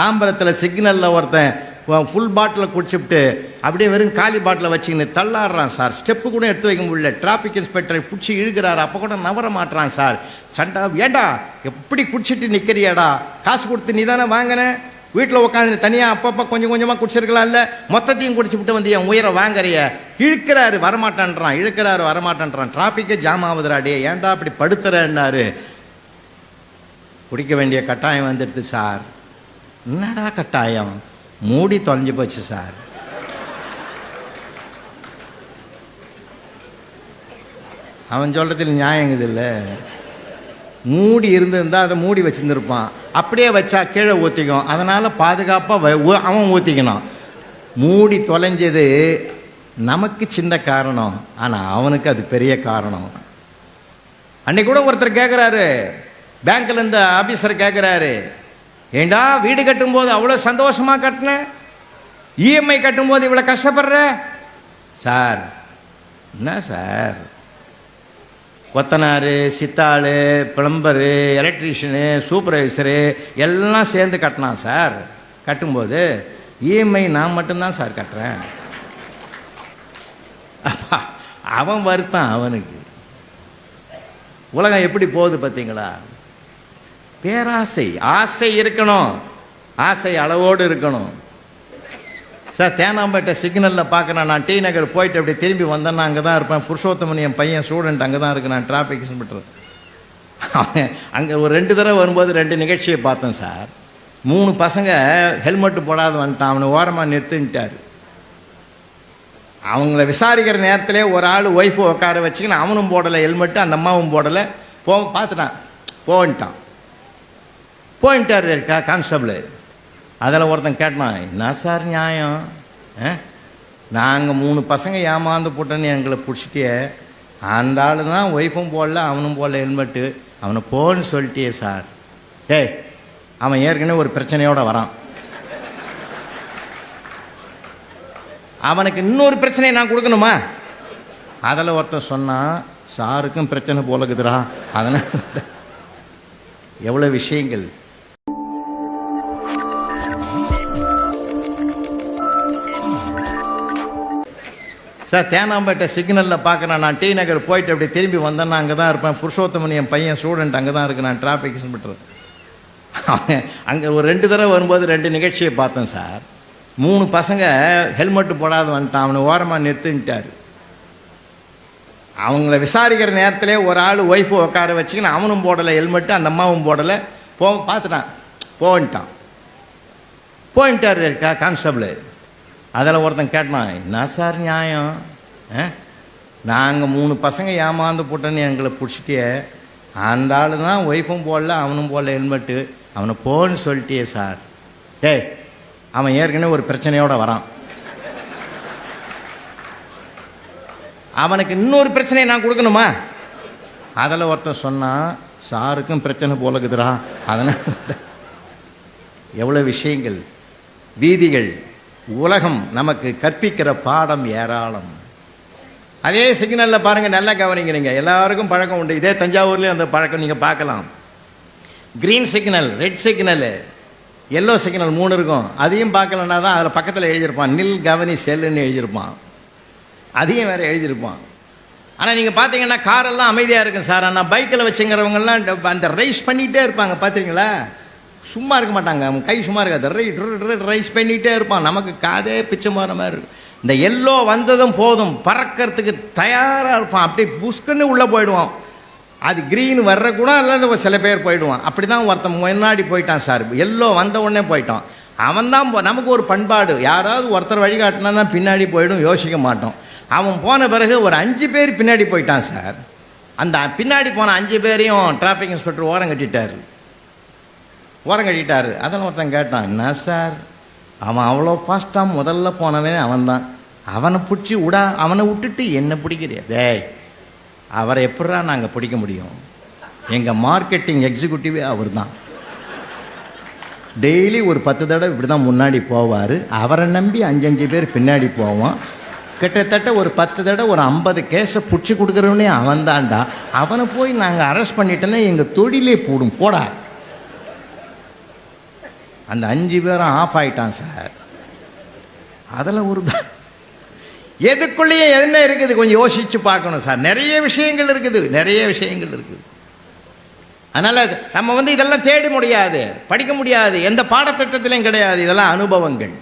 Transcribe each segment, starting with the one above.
தாம்பரத்தில் சிக்னலில் ஒருத்தன் ஃபுல் பாட்டில் குடிச்சுட்டு அப்படியே வெறும் காலி பாட்டில் வச்சுக்கின்னு தள்ளாடுறான் சார். ஸ்டெப்பு கூட எடுத்து வைக்க முடியல. டிராஃபிக் இன்ஸ்பெக்டரை பிடிச்சி இழுக்கிறாரு. அப்போ கூட நவர மாட்டுறான் சார். சண்டா ஏண்டா எப்படி குடிச்சிட்டு நிற்கிறியாடா காசு கொடுத்து நீ தானே வாங்கின? வீட்டில் உட்காந்து தனியாக அப்பப்போ கொஞ்சம் கொஞ்சமாக குடிச்சிருக்கலாம்ல? மொத்தத்தையும் குடிச்சு விட்டு வந்து என் உயிரை வாங்குறிய. இழுக்கிறாரு வரமாட்டேன்றான். இழுக்கிறாரு வரமாட்டேன்றான். டிராஃபிக்கே ஜாம் ஆகுதுடாடே ஏன்டா அப்படி படுத்துறேன்னாரு. குடிக்க வேண்டிய கட்டாயம் வந்துடுது சார். என்னடா கட்டாயம்? மூடி தொலைஞ்சு போச்சு சார். அவன் சொல்கிறதுல நியாயம் இது இல்லை? மூடி இருந்திருந்தா அதை மூடி வச்சிருந்துருப்பான். அப்படியே வச்சா கீழே ஊற்றிக்கும் அதனால் பாதுகாப்பாக அவன் ஊற்றிக்கணும் மூடி தொலைஞ்சது நமக்கு சின்ன காரணம். ஆனால் அவனுக்கு அது பெரிய காரணம். அன்னைக்கு கூட ஒருத்தர் கேட்குறாரு பேங்க்ல இருந்த ஆபீசர் கேட்குறாரு ஏண்டா வீடு கட்டும்போது அவ்வளோ சந்தோஷமாக கட்டின? இஎம்ஐ கட்டும்போது இவ்வளோ கஷ்டப்படுற? சார் என்ன சார்? கொத்தனார் சித்தாள் பிளம்பரு எலக்ட்ரீஷியனு சூப்பர்வைசரு எல்லாம் சேர்ந்து கட்டினான் சார். கட்டும்போது இஎம்ஐ நான் மட்டும்தான் சார் கட்டுறேன். அப்பா, அவன் வருத்தான் அவனுக்கு. உலகம் எப்படி போகுது பார்த்தீங்களா? பேராசை ஆசை இருக்கணும். ஆசை அளவோடு இருக்கணும். சார் தேனாம்பேட்டை சிக்னலில் பார்க்குறேன் நான் டி நகர் போயிட்டு அப்படி திரும்பி வந்தேன்னா அங்கே தான் இருப்பேன். புருஷோத்தமன் என் பையன் ஸ்டூடெண்ட் அங்கே தான் இருக்கு. நான் டிராஃபிக் இன்ஸ்பெக்டர் அவன் அங்கே ஒரு ரெண்டு தடவை வரும்போது ரெண்டு நிகழ்ச்சியை பார்த்தேன் சார். மூணு பசங்க ஹெல்மெட்டு போடாத வந்துட்டான். அவனை ஓரமாக நிறுத்தின்ட்டார். அவங்கள விசாரிக்கிற நேரத்திலே ஒரு ஆள் ஒய்ஃபை உட்கார வச்சுக்கின்னு அவனும் போடலை ஹெல்மெட்டு அந்த அம்மாவும் போடலை. போ பார்த்துட்டான். போன்ட்டான் போயிட்டார் கா கான்ஸ்டபிள் அதில் ஒருத்தன் கேட்டான் என்ன சார் நியாயம்? நாங்கள் மூணு பசங்க ஏமாந்து போட்டோன்னு எங்களை பிடிச்சிட்டே அந்த ஆள் தான் ஒய்ஃபும் போடல அவனும் போடல ஹெல்மெட்டு. அவனை போன்னு சொல்லிட்டியே சார். டேய் அவன் ஏற்கனவே ஒரு பிரச்சனையோட வரான். அவனுக்கு இன்னொரு பிரச்சனையை நான் கொடுக்கணுமா? அதில் ஒருத்தன் சொன்னான் சாருக்கும் பிரச்சனை போலக்குதுரா அதனால் எவ்வளோ விஷயங்கள்? சார் தேனாம்பேட்டை சிக்னலில் பார்க்குறேன் நான் டி நகர் போயிட்டு அப்படி திரும்பி வந்தேன்னா அங்கே தான் இருப்பேன். புருஷோத்தமன் என் பையன் ஸ்டூடெண்ட் அங்கே தான் இருக்கு. நான் டிராஃபிக் இன்ஸ்பெக்டர் அவன் அங்கே ஒரு ரெண்டு தடவை வரும்போது ரெண்டு நிகழ்ச்சியை பார்த்தேன் சார். மூணு பசங்க ஹெல்மெட்டு போடாத வந்துட்டான். அவனை ஓரமாக நிறுத்தின்ட்டார் அவங்கள விசாரிக்கிற நேரத்திலே ஒரு ஆள் ஒய்ஃபு உட்கார வச்சுக்கின்னு அவனும் போடலை ஹெல்மெட்டு அந்த அம்மாவும் போடலை. போ பார்த்துட்டான். போன்ட்டான் போயிட்டார் கா கான்ஸ்டபிள் அதில் ஒருத்தன் கேட்டான் என்ன சார் நியாயம்? நாங்கள் மூணு பசங்க ஏமாந்து போட்டோன்னு எங்களை பிடிச்சிட்டியே. அந்த ஆள் தான் ஒய்ஃபும் போடல அவனும் போடல ஹெல்மெட்டு. அவனை போன்னு சொல்லிட்டியே சார். டேய் அவன் ஏற்கனவே ஒரு பிரச்சனையோடு வரான். அவனுக்கு இன்னொரு பிரச்சனையை நான் கொடுக்கணுமா? அதில் ஒருத்தன் சொன்னான் சாருக்கும் பிரச்சனை போலக்குதுரா அதனால் எவ்வளோ விஷயங்கள் வீதிகள் உலகம் நமக்கு கற்பிக்கிற பாடம் ஏராளம். அதே சிக்னலில் பாருங்கள் நல்லா கவனிங்க நீங்கள் எல்லாருக்கும் பழக்கம் உண்டு. இதே தஞ்சாவூர்லேயும் அந்த பழக்கம் நீங்கள் பார்க்கலாம். Green signal red signal yellow signal மூணு இருக்கும். அதையும் பார்க்கலன்னா தான் அதில் பக்கத்தில் எழுதியிருப்பான். நில் கவனி செல்லுன்னு எழுதியிருப்பான். அதையும் வேறு எழுதியிருப்பான். ஆனால் நீங்கள் பார்த்தீங்கன்னா காரெல்லாம் அமைதியாக இருக்கும் சார் ஆனால் பைக்கில் வச்சுங்கிறவங்கலாம் அந்த ரைஸ் பண்ணிகிட்டே இருப்பாங்க. பார்த்துருங்களா சும்மா இருக்க மாட்டாங்க. அவன் கை சும்மா இருக்காது. ரை ரைஸ் பண்ணிகிட்டே இருப்பான். நமக்கு காதே பிச்சை மாற மாதிரி இருக்கும். இந்த எல்லோ வந்ததும் போதும். பறக்கிறதுக்கு தயாராக இருப்பான். அப்படியே புஷ்குன்னு உள்ளே போயிடுவான். அது க்ரீன் வர்ற கூட இல்லை சில பேர் போயிடுவான். அப்படி தான் ஒருத்தன் முன்னாடி போயிட்டான் சார் எல்லோ வந்த உடனே போயிட்டான். அவன் தான் நமக்கு ஒரு பண்பாடு. யாராவது ஒருத்தர் வழிகாட்டினா பின்னாடி போயிடும் யோசிக்க மாட்டோம். அவன் போன பிறகு ஒரு அஞ்சு பேர் பின்னாடி போயிட்டான் சார் அந்த பின்னாடி போன அஞ்சு பேரையும் டிராஃபிக் இன்ஸ்பெக்டர் ஓரம் கட்டிட்டார். ஓரம் கட்டிட்டாரு. அதெல்லாம் ஒருத்தன் கேட்டான் என்ன சார்? அவன் அவ்வளோ ஃபாஸ்ட்டாக முதல்ல போனவன் அவன் தான் அவனை பிடிச்சி விடா அவனை விட்டுட்டு என்னை பிடிக்கிறியா? டேய் அவரை எப்படா நாங்கள் பிடிக்க முடியும்? எங்கள் மார்க்கெட்டிங் எக்ஸிக்யூட்டிவே அவர் தான் டெய்லி ஒரு பத்து தடவை இப்படி தான் முன்னாடி போவார். அவரை நம்பி அஞ்சஞ்சு பேர் பின்னாடி போவோம். கிட்டத்தட்ட ஒரு பத்து தடவை ஒரு ஐம்பது கேஸை பிடிச்சி கொடுக்குறவனே அவன் தான்டா அவனை போய் நாங்கள் அரெஸ்ட் பண்ணிட்டோன்னா எங்கள் தொழிலே போடும். போடா. அந்த அஞ்சு பேரும் ஆஃப் ஆயிட்டான் சார் அதில் ஒரு தான் எதுக்குள்ளேயே என்ன இருக்குது? கொஞ்சம் யோசிச்சு பார்க்கணும் சார் நிறைய விஷயங்கள் இருக்குது. நிறைய விஷயங்கள் இருக்குது. அதனால் நம்ம வந்து இதெல்லாம் தேட முடியாது படிக்க முடியாது. எந்த பாடத்திட்டத்திலையும் கிடையாது. இதெல்லாம் அனுபவங்கள்.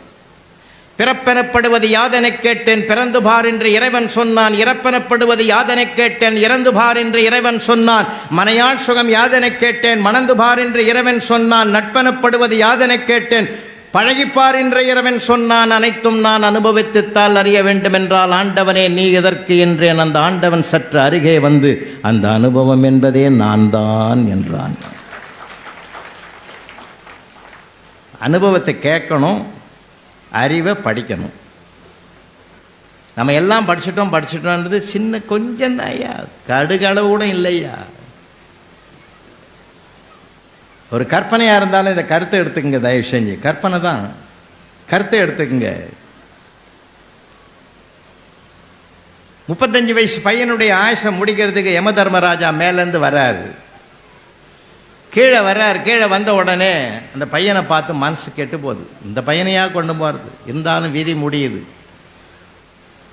பிறப்பெனப்படுவது யாதெனக் கேட்டேன் பிறந்து பார் என்று இறைவன் சொன்னான். இறப்பெனப்படுவது யாதெனக் கேட்டேன் இறந்து பார் என்று இறைவன் சொன்னான். மனையாள் சுகம் யாதெனக் கேட்டேன் மணந்து பார் என்று இறைவன் சொன்னான். நட்பெனப்படுவது யாதெனக் கேட்டேன் பழகிப்பார் என்ற இறைவன் சொன்னான். அனைத்தும் நான் அனுபவித்துத்தால் அறிய வேண்டுமென்றால் ஆண்டவனே நீ எதற்கு என்றேன். அந்த ஆண்டவன் சற்று அருகே வந்து அந்த அனுபவம் என்பதே நான் தான் என்றான். அனுபவத்தை கேட்கணும் அறிவை படிக்கணும். நம்ம எல்லாம் படிச்சிட்டோம் படிச்சிட்டோன்றது சின்ன கொஞ்சம் தான் ஐயா கடுகளவு கூட இல்லையா? ஒரு கற்பனையாக இருந்தாலும் இந்த கருத்தை எடுத்துக்கங்க தயவு செஞ்சு. கற்பனை தான். கருத்தை எடுத்துக்கங்க. முப்பத்தஞ்சு வயசு பையனுடைய ஆயுஷம் முடிக்கிறதுக்கு யம தர்மராஜா மேலேருந்து வராரு. கீழே வர்றார் கீழே வந்த உடனே அந்த பையனை பார்த்து மனசு கெட்டு போகுது. இந்த பையனையாக கொண்டு போகிறது இருந்தாலும் விதி முடியுது.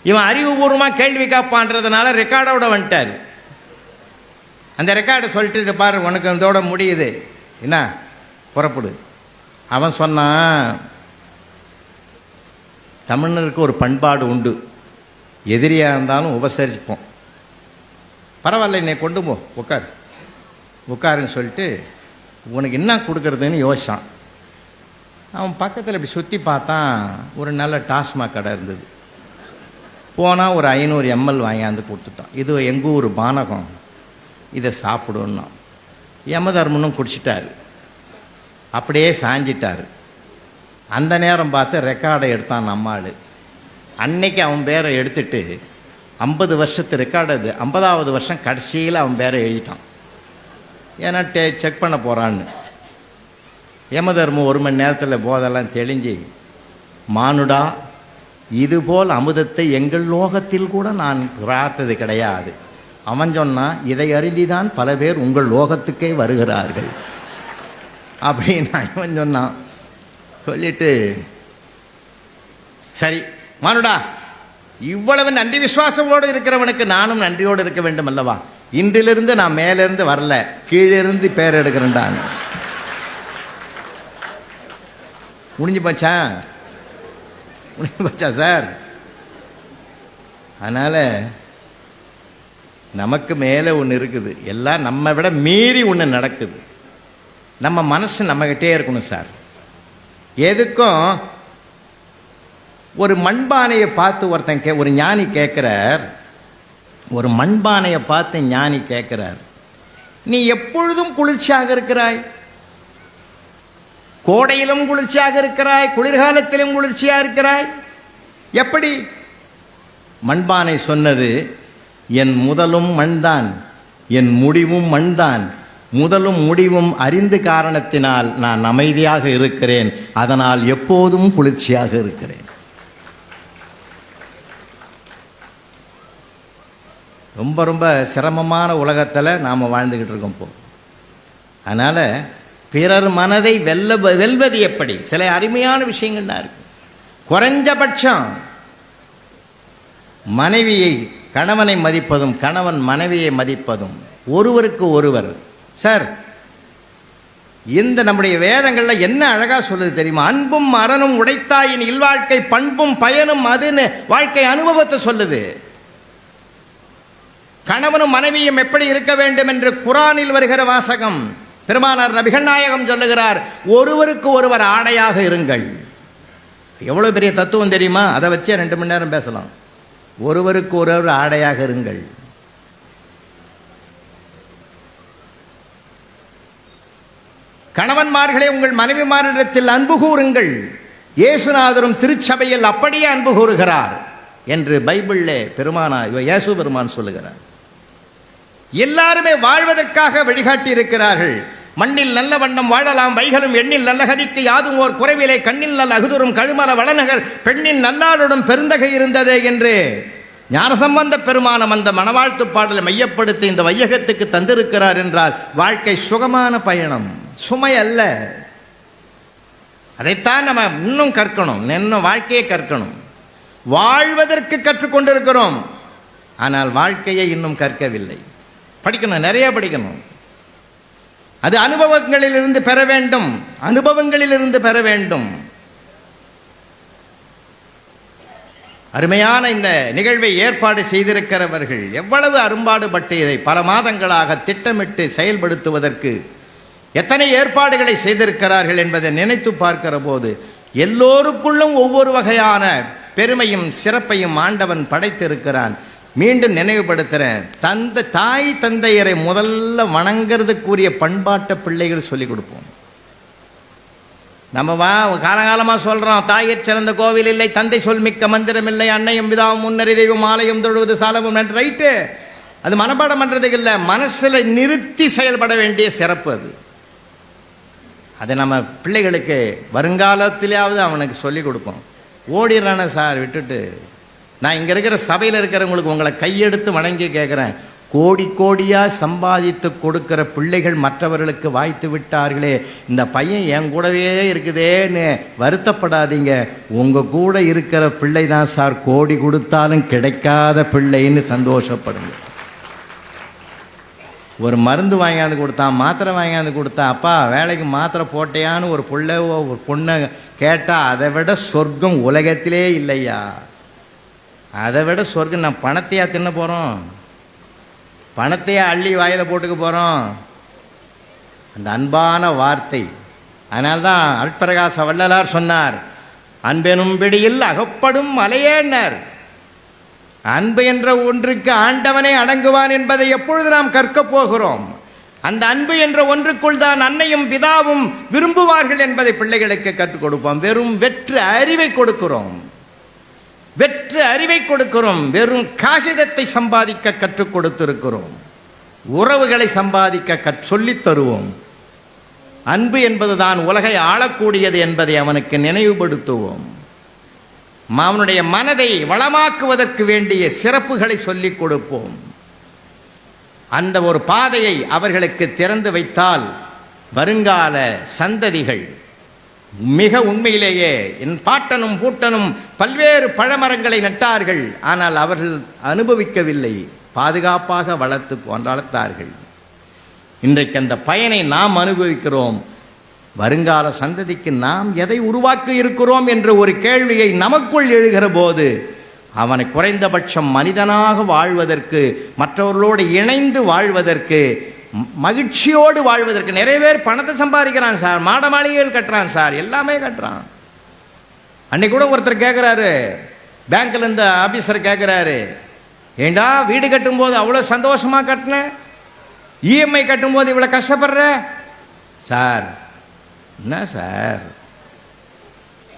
இவன் அறிவுபூர்வமாக கேள்வி காப்பான்றதுனால ரெக்கார்டோட வந்துட்டார். அந்த ரெக்கார்டை சொல்லிட்டு பாரு உனக்கு இதோட முடியுது. என்ன? புறப்படு. அவன் சொன்னான் தமிழருக்கு ஒரு பண்பாடு உண்டு. எதிரியாக இருந்தாலும் உபசரிப்போம். பரவாயில்ல என்னை கொண்டு போ உட்கார் உட்காருன்னு சொல்லிட்டு உனக்கு என்ன கொடுக்குறதுன்னு யோசிச்சான். அவன் பக்கத்தில் இப்படி சுற்றி பார்த்தான் ஒரு நல்ல டாஸ்மாக் கடை இருந்தது. போனால் ஒரு ஐநூறு எம்எல் வாங்கியாந்து கொடுத்துட்டான். இது எங்கள் ஊர் பானகம். இதை சாப்பிடுன்னா. யமதர்மனும் குடிச்சிட்டாரு. அப்படியே சாஞ்சிட்டாரு. அந்த நேரம் பார்த்து ரெக்கார்டை எடுத்தான் நம்மாள் அன்னைக்கு அவன் பேரை எடுத்துட்டு ஐம்பது வருஷத்து ரெக்கார்டு அது ஐம்பதாவது வருஷம் கடைசியில் அவன் பேரை எழுதிட்டான். ஏன்னா டே செக் பண்ண போகிறான்னு யமதர்மம் ஒரு மணி நேரத்தில் போதெல்லாம் தெளிஞ்சு மானுடா இதுபோல் அமுதத்தை எங்கள் லோகத்தில் கூட நான் பிரார்த்தது கிடையாது. அவன் சொன்னான் இதை அருந்திதான் பல பேர் உங்கள் லோகத்துக்கே வருகிறார்கள். அப்படின்னு இவன் சொன்னான் சொல்லிட்டு சரி மானுடா இவ்வளவு நன்றி விசுவாசத்தோடு இருக்கிறவனுக்கு நானும் நன்றியோடு இருக்க வேண்டும் அல்லவா இன்றிலிருந்து நான் மேலிருந்து வரல கீழிருந்து பேர் எடுக்கிறேன்டான். முடிஞ்சு போச்சா? முடிஞ்சு போச்சா சார்? அதனால நமக்கு மேலே ஒன்று இருக்குது. எல்லாம் நம்ம விட மீறி ஒன்று நடக்குது. நம்ம மனசு நம்மகிட்டே இருக்கணும் சார். எதுக்கும் ஒரு மண்பானையை பார்த்து ஒருத்தன் கே ஒரு ஞானி கேட்குறார் ஒரு மண்பானையை பார்த்து ஞானி கேட்குறார் நீ எப்பொழுதும் குளிர்ச்சியாக இருக்கிறாய்? கோடையிலும் குளிர்ச்சியாக இருக்கிறாய் குளிர்காலத்திலும் குளிர்ச்சியாக இருக்கிறாய்? எப்படி? மண்பானை சொன்னது என் முதலும் மண்தான் என் முடிவும் மண்தான். முதலும் முடிவும் அறிந்து காரணத்தினால் நான் அமைதியாக இருக்கிறேன். அதனால் எப்போதும் குளிர்ச்சியாக இருக்கிறேன். ரொம்ப ரொம்ப சிரமமான உலகத்தில் நாம் வாழ்ந்துக்கிட்டு இருக்கோம் இப்போ. அதனால் பிறர் மனதை வெல்ல வெல்வது எப்படி? சில அருமையான விஷயங்கள்லாம் இருக்கு. குறைஞ்சபட்சம் மனைவியை கணவனை மதிப்பதும் கணவன் மனைவியை மதிப்பதும் ஒருவருக்கு ஒருவர். சார் இந்த நம்முடைய வேதங்களில் என்ன அழகா சொல்லுது தெரியுமா? அன்பும் அறனும் உடைத்தாயின் இல்வாழ்க்கை பண்பும் பயனும் அதுன்னு வாழ்க்கை அனுபவத்தை சொல்லுது. கணவனும் மனைவியும் எப்படி இருக்க வேண்டும் என்று குரானில் வருகிற வாசகம் பெருமானார் நபிகள் நாயகம் சொல்லுகிறார் ஒருவருக்கு ஒருவர் ஆடையாக இருங்கள். எவ்வளவு பெரிய தத்துவம் தெரியுமா? அதை வச்சே ரெண்டு மணி நேரம் பேசலாம். ஒருவருக்கு ஒருவர் ஆடையாக இருங்கள். கணவன்மார்களே உங்கள் மனைவிமாரிடத்தில் அன்பு கூறுங்கள். இயேசுநாதரும் திருச்சபையில் அப்படியே அன்பு கூறுகிறார் என்று பைபிளில் பெருமானா இவ இயேசு பெருமான் சொல்லுகிறார். எல்லாருமே வாழ்வதற்காக வழிகாட்டி இருக்கிறார்கள் மண்ணில் நல்ல வண்ணம் வாழலாம் வைகளும் எண்ணில் நல்ல கதிக்கு யாதும் ஓர் குறைவிலே கண்ணில் நல்ல அகுதுரும் கழுமல வளநகர் பெண்ணின் நல்லாளுடன் பெருந்தகை இருந்ததே என்று ஞானசம்பந்த பெருமானம் அந்த மனவாழ்த்து பாடலை மையப்படுத்தி இந்த வையகத்துக்கு தந்திருக்கிறார் என்றால் வாழ்க்கை சுகமான பயணம் சுமை அல்ல. அதைத்தான் நம்ம இன்னும் கற்கணும் இன்னும் வாழ்க்கையை கற்கணும். வாழ்வதற்கு கற்றுக்கொண்டிருக்கிறோம் ஆனால் வாழ்க்கையை இன்னும் கற்கவில்லை. படிக்கணும் நிறைய படிக்கணும். அது அனுபவங்களிலிருந்து பெற வேண்டும். அனுபவங்களிலிருந்து பெற வேண்டும். அருமையான இந்த நிகழ்வை ஏற்பாடு செய்திருக்கிறவர்கள் எவ்வளவு அரும்பாடுபட்டு இதை பல மாதங்களாக திட்டமிட்டு செயல்படுத்துவதற்கு எத்தனை ஏற்பாடுகளை செய்திருக்கிறார்கள் என்பதை நினைத்து பார்க்கிற போது எல்லோருக்குள்ளும் ஒவ்வொரு வகையான பெருமையும் சிறப்பையும் ஆண்டவன் படைத்திருக்கிறான். மீண்டும் நினைவுபடுத்துறேன். தந்த தாய் தந்தையரை முதல்ல வணங்கிறதுக்குரிய பண்பாட்டை பிள்ளைகள் சொல்லிக் கொடுப்போம். நம்ம வா காலகாலமாக சொல்கிறோம் தாயர் சிறந்த கோவில் இல்லை தந்தை சொல் மிக்க மந்திரம் இல்லை அன்னையும் விதாவும் முன்னறி தெய்வம் ஆலயம் தொழுவது சாலவும் நன்று. ரைட்டு? அது மனப்பாடம் பண்ணுறதுக்கு இல்லை மனசில் நிறுத்தி செயல்பட வேண்டிய சிறப்பு அது. அதை நம்ம பிள்ளைகளுக்கு வருங்காலத்திலேயாவது அவனுக்கு சொல்லிக் கொடுப்போம். ஓடிடுறானே சார் விட்டுட்டு. நான் இங்கே இருக்கிற சபையில் இருக்கிறவங்களுக்கு உங்களை கையெடுத்து வணங்கி கேட்குறேன் கோடி கோடியாக சம்பாதித்து கொடுக்கிற பிள்ளைகள் மற்றவர்களுக்கு வாய்த்து விட்டார்களே இந்த பையன் என் கூடவே இருக்குதேன்னு வருத்தப்படாதீங்க. உங்க கூட இருக்கிற பிள்ளை தான் சார் கோடி கொடுத்தாலும் கிடைக்காத பிள்ளைன்னு சந்தோஷப்படுங்க. ஒரு மருந்து வாங்கியாந்து கொடுத்தான் மாத்திரை வாங்கியாந்து கொடுத்தான் அப்பா வேலைக்கு மாத்திரை போட்டையான்னு ஒரு பிள்ளை ஒரு பொண்ணை கேட்டால் அதை விட சொர்க்கம் உலகத்திலே இல்லையா? அதை விட சொர்க்கம் நான் பணத்தையா தின்ன போகிறோம் பணத்தையே அள்ளி வாயில் போட்டுக்க போகிறோம் அந்த அன்பான வார்த்தை. அதனால்தான் அல்பிரகாச வள்ளலார் சொன்னார் அன்பெனும் பிடியில் அகப்படும் மலையேன்னர் அன்பு என்ற ஒன்றுக்கு ஆண்டவனே அடங்குவான் என்பதை எப்பொழுது நாம் கற்கப் போகிறோம்? அந்த அன்பு என்ற ஒன்றுக்குள் தான் அன்னையும் பிதாவும் விரும்புவார்கள் என்பதை பிள்ளைகளுக்கு கற்றுக் கொடுப்போம். வெறும் வெற்று அறிவை கொடுக்கிறோம். வெற்று அறிவை கொடுக்கிறோம். வெறும் காகிதத்தை சம்பாதிக்க கற்றுக் கொடுத்திருக்கிறோம். உறவுகளை சம்பாதிக்க கற் சொல்லித் தருவோம். அன்பு என்பதுதான் உலகை ஆளக்கூடியது என்பதை அவனுக்கு நினைவுபடுத்துவோம். அவனுடைய மனதை வளமாக்குவதற்கு வேண்டிய சிறப்புகளை சொல்லிக் கொடுப்போம். அந்த ஒரு பாதையை அவர்களுக்கு திறந்து வைத்தால் வருங்கால சந்ததிகள் மிக உண்மையிலேயே என் பாட்டனும் பூட்டனும் பல்வேறு பழமரங்களை நட்டார்கள். ஆனால் அவர்கள் அனுபவிக்கவில்லை. பாதுகாப்பாக வளர்த்து வளர்த்தார்கள். இன்றைக்கு அந்த பயனை நாம் அனுபவிக்கிறோம். வருங்கால சந்ததிக்கு நாம் எதை உருவாக்கி இருக்கிறோம் என்ற ஒரு கேள்வியை நமக்குள் எழுகிற போது அவனை குறைந்தபட்சம் மனிதனாக வாழ்வதற்கு மற்றவர்களோடு இணைந்து வாழ்வதற்கு மகிழ்ச்சியோடு வாழ்வதற்கு நிறைய பேர் பணத்தை சம்பாதிக்கிறான் சார் மாட மாளிகைகள் கட்டுறான் சார் எல்லாமே கட்டுறான். அன்னைக்கு கூட ஒருத்தர் கேட்குறாரு பேங்க்கில் இருந்த ஆஃபீஸர் கேட்குறாரு ஏண்டா வீடு கட்டும்போது அவ்வளோ சந்தோஷமாக கட்டினேன் இஎம்ஐ கட்டும்போது இவ்வளோ கஷ்டப்படுற? சார் என்ன சார்?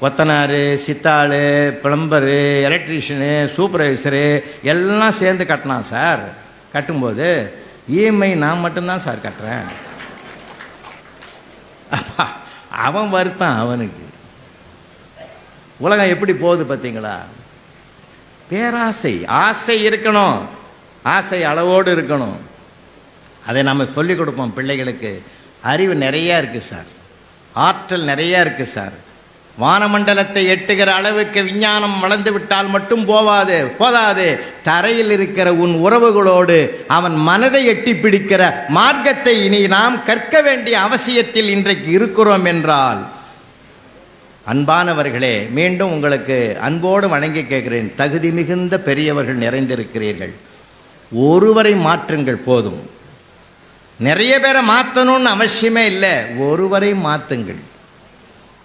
கொத்தனார் சித்தாள் பிளம்பரு எலக்ட்ரீஷியனு சூப்பர்வைசரு எல்லாம் சேர்ந்து கட்டினான் சார். கட்டும்போது இஎம்ஐ நான் மட்டும்தான் சார் கட்டுறேன். அப்பா, அவன் வருத்தான் அவனுக்கு. உலகம் எப்படி போகுது பார்த்தீங்களா? பேராசை ஆசை இருக்கணும். ஆசை அளவோடு இருக்கணும். அதை நம்ம சொல்லிக் கொடுப்போம் பிள்ளைகளுக்கு. அறிவு நிறையா இருக்குது சார். ஆற்றல் நிறையா இருக்குது சார். வானமண்டலத்தை எட்டுகிற அளவுக்கு விஞ்ஞானம் வளர்ந்து விட்டால் மட்டும் போவாது போதாது. தரையில் இருக்கிற உன் உறவுகளோடு அவன் மனதை எட்டி பிடிக்கிற மார்க்கத்தை இனி நாம் கற்க வேண்டிய அவசியத்தில் இன்றைக்கு இருக்கிறோம் என்றால் அன்பானவர்களே மீண்டும் உங்களுக்கு அன்போடு வணங்கி கேட்கிறேன். தகுதி மிகுந்த பெரியவர்கள் நிறைந்திருக்கிறீர்கள். ஒருவரை மாற்றுங்கள் போதும். நிறைய பேரை மாற்றணும்னு அவசியமே இல்லை. ஒருவரை மாற்றுங்கள்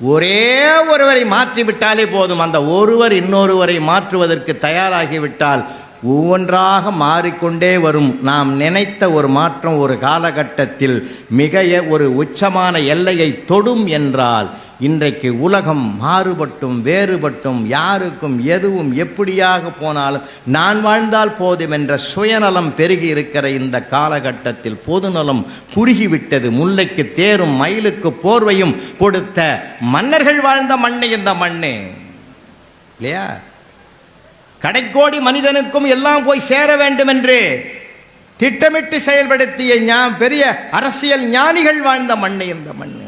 ஒரே ஒருவரை மாற்றிவிட்டாலே போதும். அந்த ஒருவர் இன்னொருவரை மாற்றுவதற்கு தயாராகிவிட்டால் ஒவ்வொன்றாக மாறிக்கொண்டே வரும். நாம் நினைத்த ஒரு மாற்றம் ஒரு காலகட்டத்தில் மிக ஒரு உச்சமான எல்லையை தொடும் என்றால் இன்றைக்கு உலகம் மாறுபட்டும் வேறுபட்டும் யாருக்கும் எதுவும் எப்படியாக போனாலும் நான் வாழ்ந்தால் போதும் என்ற சுயநலம் பெருகி இருக்கிற இந்த காலகட்டத்தில் பொதுநலம் குறுகிவிட்டது. முல்லைக்கு தேரும் மயிலுக்கு போர்வையும் கொடுத்த மன்னர்கள் வாழ்ந்த மண்ணு இந்த மண்ணு. இல்லையா? கடைக்கோடி மனிதனுக்கும் எல்லாம் போய் சேர வேண்டும் என்று திட்டமிட்டு செயல்படுத்திய பெரிய அரசியல் ஞானிகள் வாழ்ந்த மண்ணு இந்த மண்ணு.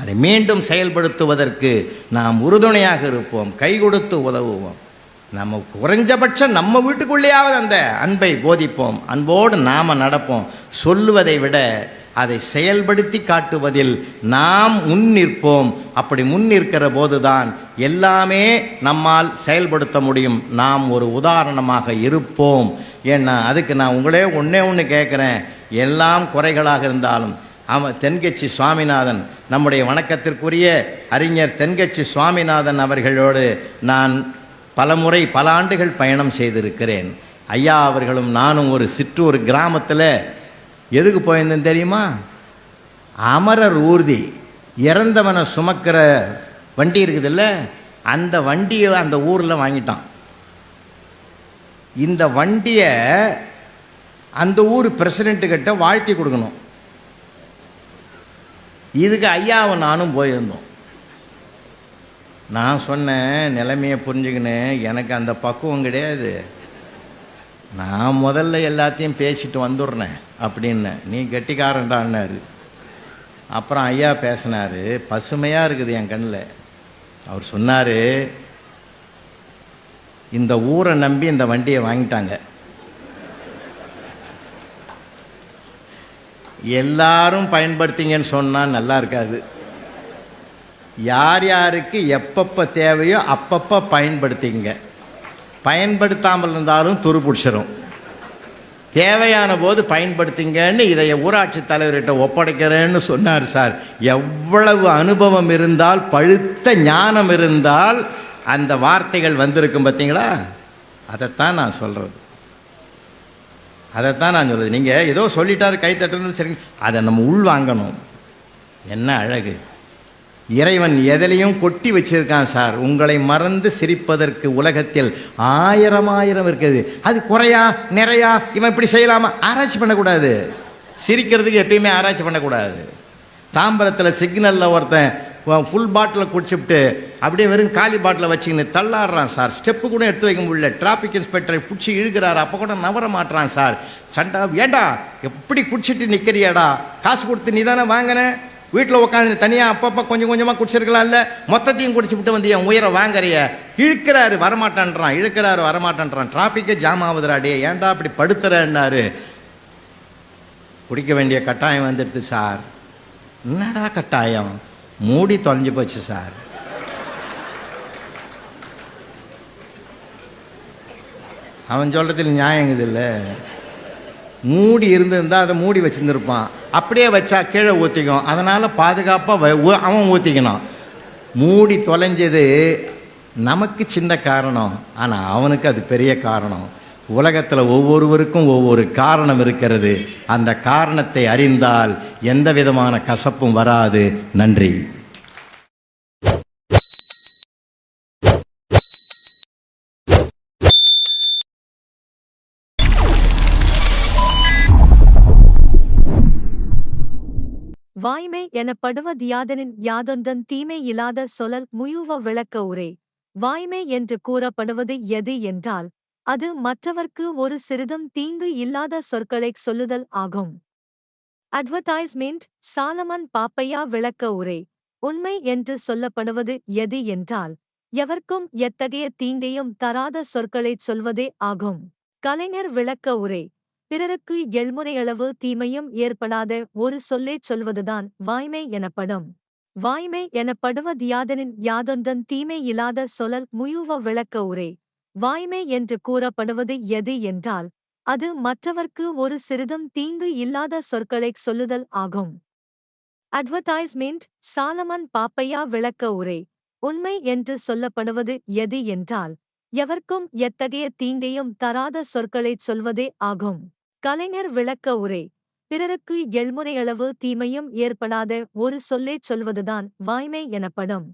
அதை மீண்டும் செயல்படுத்துவதற்கு நாம் உறுதுணையாக இருப்போம் கை கொடுத்து உதவுவோம். நம்ம குறைஞ்சபட்சம் நம்ம வீட்டுக்குள்ளேயாவது அந்த அன்பை போதிப்போம் அன்போடு நாம் நடப்போம். சொல்லுவதை விட அதை செயல்படுத்தி காட்டுவதில் நாம் முன் நிற்போம். அப்படி முன் நிற்கிற போதுதான் எல்லாமே நம்மால் செயல்படுத்த முடியும். நாம் ஒரு உதாரணமாக இருப்போம். ஏன்னா அதுக்கு நான் உங்களே ஒன்றே ஒன்று கேட்குறேன். எல்லாம் குறைகளாக இருந்தாலும் அவன் தென்கட்சி சுவாமிநாதன் நம்முடைய வணக்கத்திற்குரிய அறிஞர் தென்கட்சி சுவாமிநாதன் அவர்களோடு நான் பலமுறை பல ஆண்டுகள் பயணம் செய்திருக்கிறேன். ஐயா அவர்களும் நானும் ஒரு சிற்றூர் கிராமத்தில் எதுக்கு போயிருந்தேன் தெரியுமா? அமரர் ஊர்தி இறந்தவனை சுமக்கிற வண்டி இருக்குதுல்ல அந்த வண்டியை அந்த ஊரில் வாங்கிட்டான். இந்த வண்டியை அந்த ஊர் பிரசிடென்ட் கிட்ட வாழ்த்தி கொடுக்கணும். இதுக்கு ஐயாவும் நானும் போயிருந்தோம். நான் சொன்னேன் நிலைமையை புரிஞ்சுக்கினேன் எனக்கு அந்த பக்குவம் கிடையாது. நான் முதல்ல எல்லாத்தையும் பேசிட்டு வந்துடுறேன் அப்படின்னு. நீ கெட்டிக்காரன்டான்னாரு அப்புறம் ஐயா பேசினார். பசுமையாக இருக்குது என் கண்ணில். அவர் சொன்னார் இந்த ஊரை நம்பி இந்த வண்டியை வாங்கிட்டாங்க. எல்லாரும் பயன்படுத்திங்கன்னு சொன்னால் நல்லா இருக்காது. யார் யாருக்கு எப்பப்போ தேவையோ அப்பப்போ பயன்படுத்திங்க. பயன்படுத்தாமல் இருந்தாலும் துரு பிடிச்சிரும். தேவையான போது பயன்படுத்திங்கன்னு இதை ஊராட்சி தலைவர்கிட்ட ஒப்படைக்கிறேன்னு சொன்னார் சார். எவ்வளவு அனுபவம் இருந்தால் பழுத்த ஞானம் இருந்தால் அந்த வார்த்தைகள் வந்திருக்கும் பார்த்தீங்களா அதைத்தான் நான் சொல்கிறது அதைத்தான் நான் சொல்லுது நீங்கள் ஏதோ சொல்லிட்டார் கை தட்டணும் சரி அதை நம்ம உள் வாங்கணும். என்ன அழகு. இறைவன் எதிலையும் கொட்டி வச்சிருக்கான் சார். உங்களை மறந்து சிரிப்பதற்கு உலகத்தில் ஆயிரம் ஆயிரம் இருக்குது அது குறையா நிறையா இவன் இப்படி செய்யலாமா? ஆராய்ச்சி பண்ணக்கூடாது. சிரிக்கிறதுக்கு எப்பயுமே ஆராய்ச்சி பண்ணக்கூடாது. தாம்பரத்தில் சிக்னலில் ஒருத்தன் ஃபுல் பாட்டிலை குடிச்சுவிட்டு அப்படியே வெறும் காலி பாட்டிலை வச்சுக்கின்னு தள்ளாடுறான் சார். ஸ்டெப்பு கூட எடுத்து வைக்க முடியல. டிராஃபிக் இன்ஸ்பெக்டரை பிடிச்சி இழுக்கிறார். அப்போ கூட நவர மாட்டுறான் சார். சண்டா ஏண்டா எப்படி குடிச்சிட்டு நிற்கிறியாடா காசு கொடுத்து நீ தானே வாங்கினேன் வீட்டில் உட்காந்து தனியாக அப்பப்போ கொஞ்சம் கொஞ்சமாக குடிச்சிருக்கலாம்ல? மொத்தத்தையும் குடிச்சு விட்டு வந்து என் உயிரை வாங்குறிய? இழுக்கிறாரு வரமாட்டான்றான். இழுக்கிறாரு வரமாட்டான்றான். டிராஃபிக்கே ஜாம் ஆகுதுராடே ஏன்டா அப்படி படுத்துறேன்னாரு. குடிக்க வேண்டிய கட்டாயம் வந்துடுது சார். என்னடா கட்டாயம்? மூடி தொலைஞ்சு போச்சு சார். அவன் சொல்றதுல நியாயங்குது இல்லை? மூடி இருந்திருந்தா அதை மூடி வச்சிருந்துருப்பான். அப்படியே வச்சா கீழே ஊற்றிக்கும் அதனால் பாதுகாப்பாக அவன் ஊற்றிக்கணும் மூடி தொலைஞ்சது நமக்கு சின்ன காரணம். ஆனால் அவனுக்கு அது பெரிய காரணம். உலகத்தில் ஒவ்வொருவருக்கும் ஒவ்வொரு காரணம் இருக்கிறது. அந்த காரணத்தை அறிந்தால் எந்த விதமான கசப்பும் வராது. நன்றி. வாய்மை எனப்படுவது யாதனின் யாதொன்றன் தீமை இல்லாத சொலல் முயுவ விளக்க உரே. வாய்மை என்று கூறப்படுவது எது என்றால் அது மற்றவர்க்கு ஒரு சிறிதும் தீங்கு இல்லாத சொற்களைச் சொல்லுதல் ஆகும். அட்வர்டைஸ்மெண்ட் சாலமன் பாப்பையா விளக்க உரை. உண்மை என்று சொல்லப்படுவது எது என்றால் எவர்க்கும் எத்தகைய தீங்கையும் தராத சொற்களைச் சொல்வதே ஆகும். கலைஞர் விளக்க உரை. பிறருக்கு எள்முறையளவு தீமையும் ஏற்படாத ஒரு சொல்லைச் சொல்வதுதான் வாய்மை எனப்படும். வாய்மை எனப்படுவது யாதனின் யாதொன்றன் தீமை இல்லாத சொலல் முயுவ விளக்க உரை. வாய்மை என்று கூறப்படுவது எது என்றால் அது மற்றவர்க்கு ஒரு சிறிதும் தீங்கு இல்லாத சொற்களைச் சொல்லுதல் ஆகும். அட்வர்டைஸ்மெண்ட் சாலமன் பாப்பையா விளக்க உரை. உண்மை என்று சொல்லப்படுவது எது என்றால் எவர்க்கும் எத்தகைய தீங்கையும் தராத சொற்களைச் சொல்வதே ஆகும். கலைஞர் விளக்க உரை. பிறருக்கு எள்முறையளவு தீமையும் ஏற்படாத ஒரு சொல்லைச் சொல்வதுதான் வாய்மை எனப்படும்.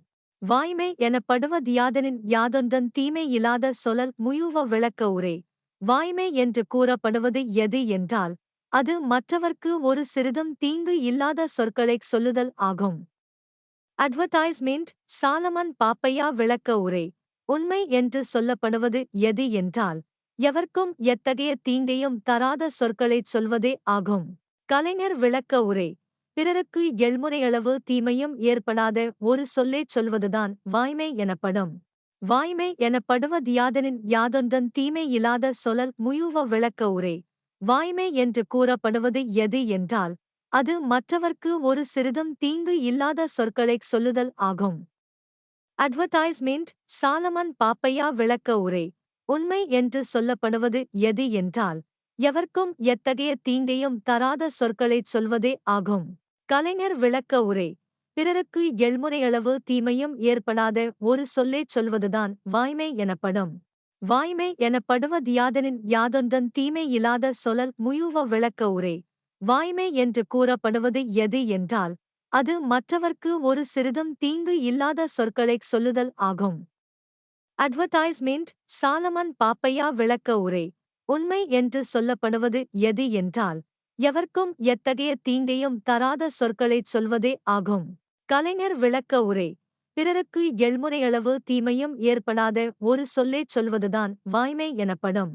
வாய்மை எனப்படுவது யாதனின் யாதொன்றன் தீமை இல்லாத சொலல் முயுவ விளக்க உரை. வாய்மை என்று கூறப்படுவது எது என்றால் அது மற்றவர்க்கு ஒரு சிறிதும் தீங்கு இல்லாத சொற்களைச் சொல்லுதல் ஆகும். அட்வர்டைஸ்மெண்ட் சாலமன் பாப்பையா விளக்க உரை. உண்மை என்று சொல்லப்படுவது எது என்றால் எவர்க்கும் எத்தகைய தீங்கையும் தராத சொற்களைச் சொல்வதே ஆகும். கலைஞர் விளக்க உரை. பிறருக்கு எள்முனையளவு தீமையும் ஏற்படாத ஒரு சொல்லே சொல்வதுதான் வாய்மை எனப்படும். வாய்மை எனப்படுவதியாதனின் யாதொன்றன் தீமை இல்லாத சொலல் முயுவ விளக்க உரை. வாய்மை என்று கூறப்படுவது எது என்றால் அது மற்றவர்க்கு ஒரு சிறிதும் தீங்கு இல்லாத சொற்களைச் சொல்லுதல் ஆகும். அட்வர்டைஸ்மெண்ட் சாலமன் பாப்பையா விளக்க உரை. உண்மை என்று சொல்லப்படுவது எது என்றால் எவர்க்கும் எத்தகைய தீங்கையும் தராத சொற்களைச் சொல்வதே ஆகும். கலைஞர் விளக்க உரை. பிறருக்கு எழ்முறையளவு தீமையும் ஏற்படாத ஒரு சொல்லைச் சொல்வதுதான் வாய்மை எனப்படும். வாய்மை எனப்படுவதியாதனின் யாதொன்றன் தீமை இல்லாத சொலல் முயுவ விளக்க உரை. வாய்மை என்று கூறப்படுவது எது என்றால் அது மற்றவர்க்கு ஒரு சிறிதும் தீங்கு இல்லாத சொற்களைச் சொல்லுதல் ஆகும். அட்வர்டைஸ்மெண்ட் சாலமன் பாப்பையா விளக்க உரை. உண்மை என்று சொல்லப்படுவது எது என்றால் எவர்க்கும் எத்தகைய தீங்கையும் தராத சொற்களைச் சொல்வதே ஆகும். கலைஞர் விளக்க உரை. பிறருக்கு எள்முனையளவு தீமையும் ஏற்படாத ஒரு சொல்லைச் சொல்வதுதான் வாய்மை எனப்படும்.